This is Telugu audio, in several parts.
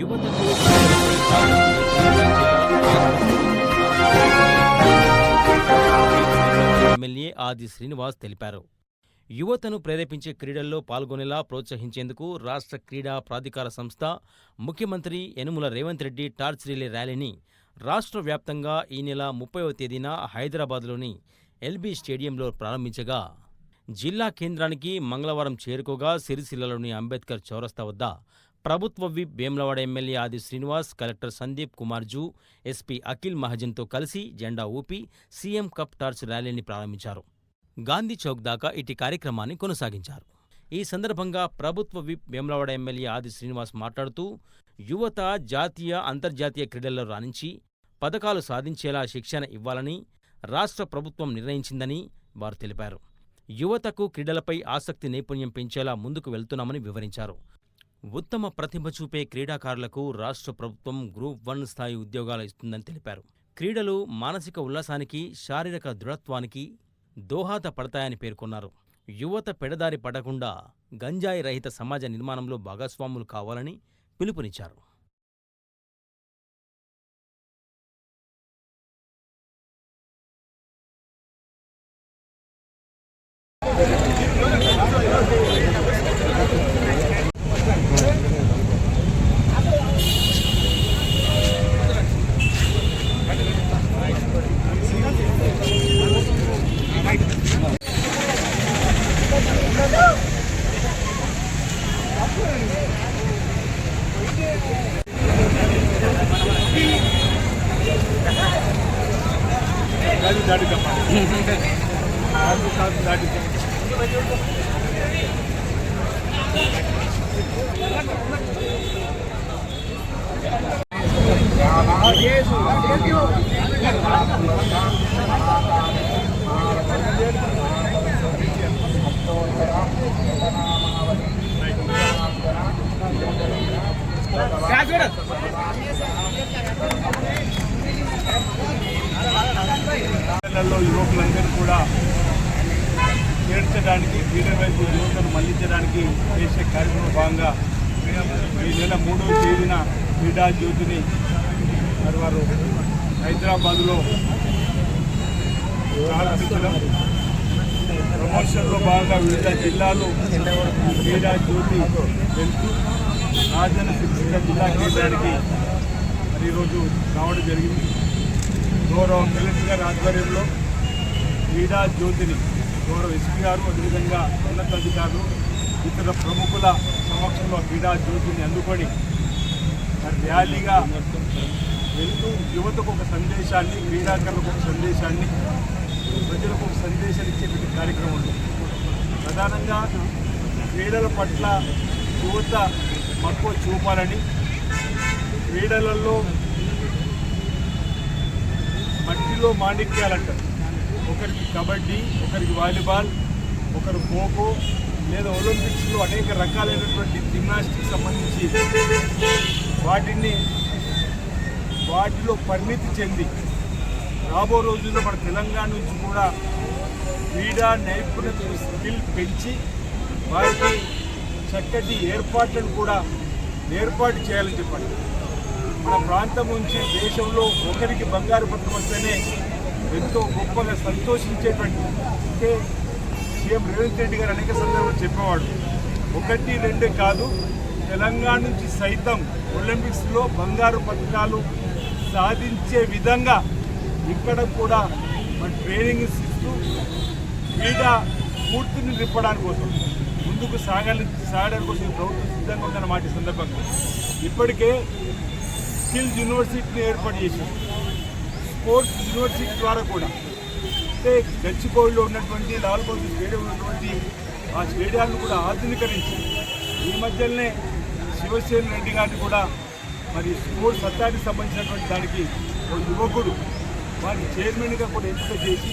యువతకు ఎమ్మెల్యే ఆది శ్రీనివాస్ తెలిపారు. యువతను ప్రేరేపించే క్రీడల్లో పాల్గొనేలా ప్రోత్సహించేందుకు రాష్ట్ర క్రీడా ప్రాధికార సంస్థ ముఖ్యమంత్రి యనుమల రేవంత్ రెడ్డి టార్చ్ రిలే ర్యాలీని రాష్ట్ర వ్యాప్తంగా ఈ నెల ముప్పైవ తేదీన హైదరాబాద్లోని ఎల్బీ స్టేడియంలో ప్రారంభించగా జిల్లా కేంద్రానికి మంగళవారం చేరుకోగా సిరిసిల్లలోని అంబేద్కర్ చౌరస్తా వద్ద ప్రభుత్వ whip Vemulawada MLA Aadi Srinivas collector Sandeep Kumar zoo SP Akhil మహజన్తో కలిసి జెండా ఊపి సీఎం కప్ టార్చ్ ర్యాలీని ప్రారంభించారు. గాంధీ చౌక్ దాకా ఇటు కార్యక్రమాన్ని కొనసాగించారు. ఈ సందర్భంగా ప్రభుత్వ విప్ వేములవాడ ఎమ్మెల్యే ఆది శ్రీనివాస్ మాట్లాడుతూ యువత జాతీయ అంతర్జాతీయ క్రీడల్లో రాణించి పథకాలు సాధించేలా శిక్షణ ఇవ్వాలని రాష్ట్ర ప్రభుత్వం నిర్ణయించిందని వారు తెలిపారు. యువతకు క్రీడలపై ఆసక్తి నైపుణ్యం పెంచేలా ముందుకు వెళ్తున్నామని వివరించారు. ఉత్తమ ప్రతిభ చూపే క్రీడాకారులకు రాష్ట్ర ప్రభుత్వం గ్రూప్ వన్ స్థాయి ఉద్యోగాలు ఇస్తుందని తెలిపారు. క్రీడలు మానసిక ఉల్లాసానికి శారీరక దృఢత్వానికి దోహదపడతాయని పేర్కొన్నారు. యువత పెడదారి పడకుండా గంజాయి రహిత సమాజ నిర్మాణంలో భాగస్వాములు కావాలని పిలుపునిచ్చారు. గాలి దాటికమ్మా కాదు కాదు దాటిక పిల్లల్లో యువకులందరూ కూడా చేర్చడానికి క్రీడల వైపు యువతను మళ్ళించడానికి చేసే కార్యక్రమం భాగంగా ఈ నెల మూడవ తేదీన క్రీడా జ్యోతిని మరి వారు హైదరాబాద్లో ప్రారంభించడం. ప్రమోషన్లో భాగంగా వివిధ జిల్లాలు క్రీడా జ్యోతి వెళ్తూ రాజన్న జిల్లా కేంద్రానికి మరి ఈరోజు రావడం జరిగింది. గౌరవ కలెక్టర్ గారి ఆధ్వర్యంలో క్రీడా జ్యోతిని గౌరవ ఎస్పీ గారు అదేవిధంగా ఉన్నతాధికారులు ఇతర ప్రముఖుల సమక్షంలో క్రీడా జ్యోతిని అందుకొని ర్యాలీగా వెళ్తూ యువతకు ఒక సందేశాన్ని క్రీడాకారులకు ఒక సందేశాన్ని ప్రజలకు ఒక సందేశాన్ని ఇచ్చేటువంటి కార్యక్రమం ప్రధానంగా క్రీడల పట్ల యువత మక్కువ చూపాలని క్రీడలలో మట్టిలో మాణిక్యాలంటారు. ఒకరికి కబడ్డీ ఒకరికి వాలీబాల్ ఒకరు ఖోఖో లేదా ఒలింపిక్స్లో అనేక రకాలైనటువంటి జిమ్నాస్టిక్ సంబంధించి వాటిని వాటిలో పరిణితి చెంది రాబో రోజుల్లో మన తెలంగాణ నుంచి కూడా క్రీడా నైపుణ్యత స్కిల్ పెంచి వారికి చక్కటి ఏర్పాట్లను కూడా ఏర్పాటు చేయాలని చెప్పండి. మన ప్రాంతం నుంచి దేశంలో ఒకరికి బంగారు పథకం వస్తేనే ఎంతో గొప్పగా సంతోషించేటువంటి అంటే సీఎం రేవంత్ రెడ్డి గారు అనేక సందర్భాలు చెప్పేవాడు. ఒకటి రెండే కాదు తెలంగాణ నుంచి సైతం ఒలింపిక్స్లో బంగారు పథకాలు సాధించే విధంగా ఇక్కడ కూడా మన ట్రైనింగ్ ఇస్తూ క్రీడా స్ఫూర్తిని నింపడానికి కోసం ముందుకు సాగాలి సాగడానికి కోసం ప్రభుత్వం సిద్ధంగా ఉందన్న మాట ఈ సందర్భంగా. ఇప్పటికే స్కిల్స్ యూనివర్సిటీని ఏర్పాటు చేసింది స్పోర్ట్స్ యూనివర్సిటీ ద్వారా కూడా. అంటే గచ్చిబౌలిలో ఉన్నటువంటి లాల్ బహదూర్ స్టేడియం ఉన్నటువంటి ఆ స్టేడియాలను కూడా ఆధునీకరించి ఈ మధ్యనే శివసేన రెడ్డి గారిని కూడా మరి స్పోర్ట్స్ సత్తానికి సంబంధించినటువంటి దానికి ఒక యువకుడు వారి చైర్మన్గా కూడా ఎంపిక చేసి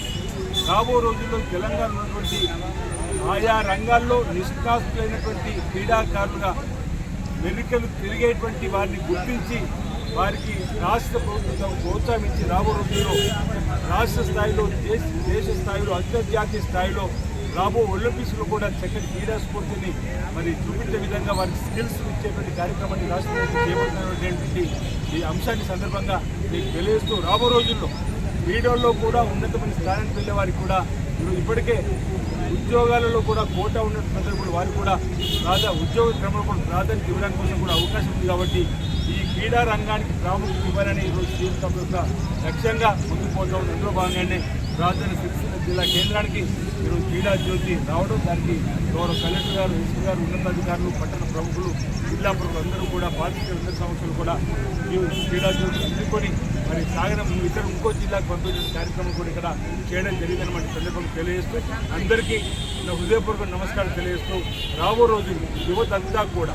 రాబో రోజుల్లో తెలంగాణ ఉన్నటువంటి ఆయా రంగాల్లో నిష్కాసులైనటువంటి క్రీడాకారులుగా మెరికలు తిరిగేటువంటి వారిని గుర్తించి వారికి రాష్ట్ర ప్రభుత్వం ప్రోత్సహించి రాబో రోజుల్లో రాష్ట్ర స్థాయిలో దేశ దేశ స్థాయిలో అంతర్జాతీయ స్థాయిలో రాబో ఒలింపిక్స్లో కూడా చక్కటి క్రీడా స్ఫూర్తిని మరి చూపించే విధంగా వారికి స్కిల్స్ ఇచ్చేటువంటి కార్యక్రమాన్ని రాష్ట్ర ప్రభుత్వం చేపడుతున్నటువంటి ఈ అంశాన్ని సందర్భంగా మీకు తెలియజేస్తూ రాబో రోజుల్లో క్రీడల్లో కూడా ఉన్నతమైన స్థానానికి వెళ్ళే వారికి కూడా ఇప్పటికే ఉద్యోగాలలో కూడా కోటా ఉన్న సందర్భంలో వారికి కూడా ప్రాధా ఉద్యోగ క్రమంలో కూడా ప్రాధాన్యత ఇవ్వడానికి కోసం కూడా అవకాశం ఉంది కాబట్టి ఈ క్రీడా రంగానికి ప్రాముఖ్యత ఇవ్వాలని ఈరోజు సీఎం యొక్క లక్ష్యంగా ముందుకు పోతా ఉంది అందులో భాగంగానే రాజధాని సిరిసిల్ల జిల్లా కేంద్రానికి ఈరోజు క్రీడా జ్యోతి రావడం దానికి గౌరవ కలెక్టర్ గారు ఎస్పీ గారు ఉన్నతాధికారులు పట్టణ ప్రముఖులు జిల్లా ప్రముఖులు అందరూ కూడా పార్టీ ఉన్నత సంస్థలు కూడా ఈ క్రీడా జ్యోతి అందుకొని మరి సాగరం ఇతర ఇంకో జిల్లాకు పంపించిన కార్యక్రమం కూడా ఇక్కడ చేయడం జరిగిందన్నమాట సందర్భంగా తెలియజేస్తూ అందరికీ నా హృదయపూర్వక నమస్కారం తెలియజేస్తూ రాబో రోజు యువత అంతా కూడా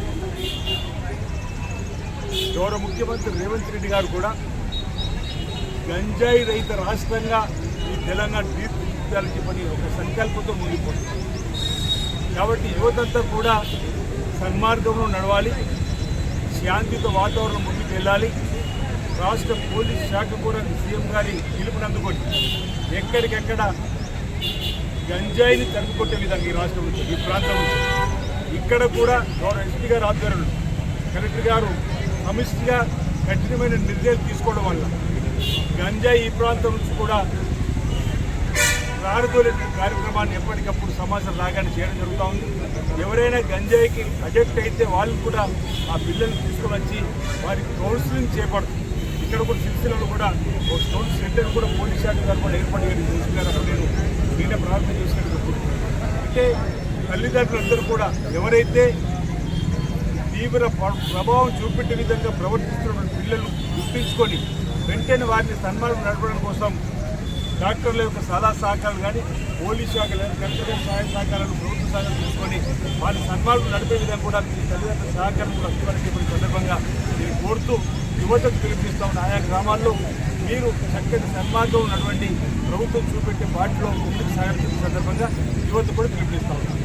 గౌరవ ముఖ్యమంత్రి రేవంత్ రెడ్డి గారు కూడా గంజాయి రహిత రాష్ట్రంగా ఈ తెలంగాణ తీర్చిదిద్దాలని చెప్పని ఒక సంకల్పంతో ముగిపోతుంది కాబట్టి యువతంతా కూడా సన్మార్గంలో నడవాలి శాంతితో వాతావరణం ముందుకు వెళ్ళాలి. రాష్ట్ర పోలీస్ శాఖ కూడా సీఎం గారి పిలుపునందుకు ఎక్కడికెక్కడ గంజాయిని తరుపుకొట్టే విధంగా ఈ రాష్ట్రం ఈ ప్రాంతం ఇక్కడ కూడా గౌరవ ఎస్పీ గారు ఆధ్వర్యంలో కలెక్టర్ గారు సమిష్టిగా కఠినమైన నిర్ణయాలు తీసుకోవడం వల్ల గంజాయి ఈ ప్రాంతం నుంచి కూడా రారుతోలే కార్యక్రమాన్ని ఎప్పటికప్పుడు సమాచారం రాగానే చేయడం జరుగుతూ ఉంది. ఎవరైనా గంజాయికి అజెక్ట్ అయితే వాళ్ళు కూడా ఆ పిల్లల్ని తీసుకొని వచ్చి వారికి కౌన్సిలింగ్ చేపడుతుంది. ఇక్కడ కూడా సిరిసిల్లలో కూడా ఒక స్టోన్ సెంటర్ కూడా పోలీస్ శాఖ గారు కూడా ఏర్పాటు చేయడం చూసుకున్నారు నేను నేనే ప్రార్థన చేసినట్టు అంటే తల్లిదండ్రులందరూ కూడా ఎవరైతే తీవ్ర ప్రభావం చూపెట్టే విధంగా ప్రవర్తిస్తున్న పిల్లలను గుర్తించుకొని వెంటనే వారిని సన్మానం నడపడం కోసం డాక్టర్ల యొక్క సలహా సహకారాలు కానీ పోలీస్ శాఖ కానీ సహాయ సహకారాలు ప్రభుత్వ సహకారం తీసుకొని వారి సన్మానం నడిపే విధంగా కూడా మీ తల్లిదండ్రుల సహకారం కూడా సందర్భంగా నేను కోరుతూ యువతకు పిలుపునిస్తా ఉన్న. ఆయా గ్రామాల్లో మీరు చక్కటి సన్మార్గం ఉన్నటువంటి ప్రభుత్వం చూపెట్టే వాటిలో ముందుకు సాగించిన సందర్భంగా యువత కూడా పిలిపిస్తా ఉన్నాను